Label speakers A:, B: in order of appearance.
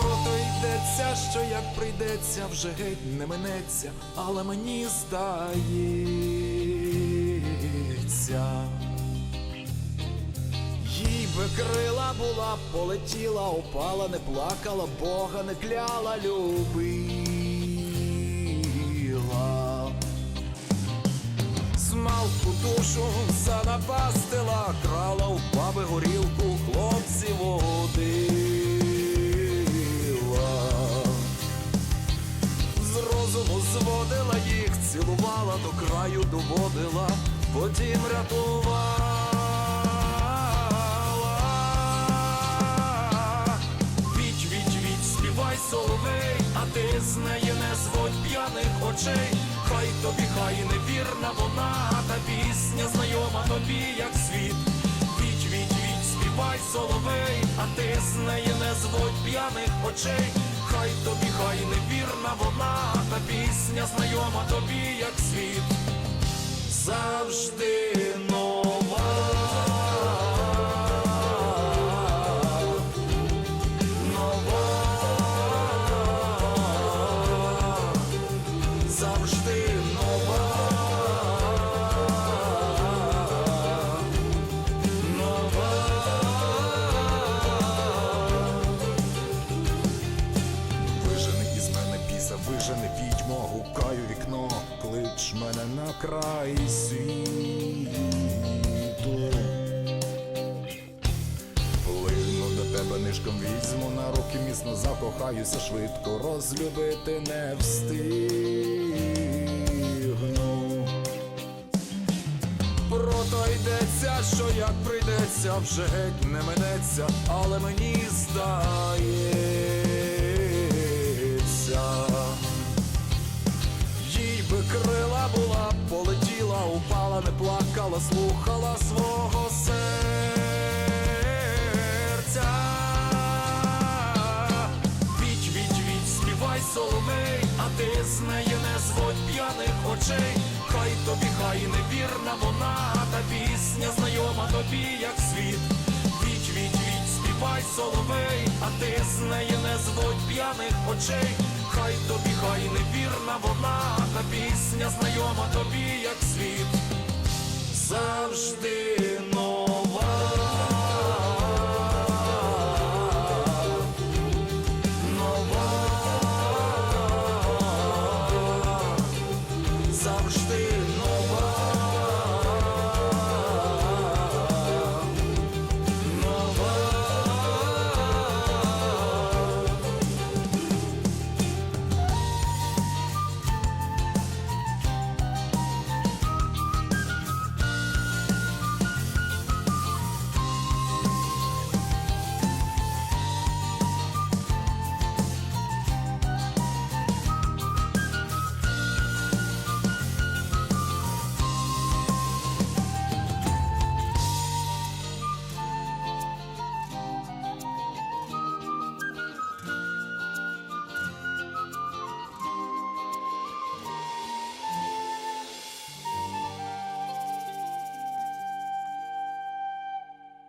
A: Прото йдеться, що як прийдеться, вже геть не минеться, але мені здається. Їй би крила була, полетіла, упала, не плакала, Бога не кляла, любила. Смалку душу занапастила, зводила їх, цілувала, до краю доводила, потім рятувала. Віть, віть, віть, співай соловей, а ти з неї не зводь п'яних очей. Хай тобі, хай невірна вона, та пісня знайома тобі, як світ. Віть, віть, віть, співай соловей, а ти з неї не зводь п'яних очей. Хай тобі, хай невірна вона, пісня знайома тобі, як світ. Завжди нова. нова, завжди нова, нова. Відьмо, гукаю вікно, клич мене на край світу. Плину до тебе нишком візьму, на руки міцно закохаюся швидко, розлюбити не встигну. Прото йдеться, що як прийдеться, вже геть не минеться, але мені здається. Упала, не плакала, слухала свого серця. Віть, віть, віть, співай соловей, а ти з неї не зводь п'яних очей. Хай тобі, хай невірна вона, та пісня знайома тобі, як світ. Віть, віть, віть, співай соловей, а ти з неї не зводь п'яних очей. Хай тобі, хай невірна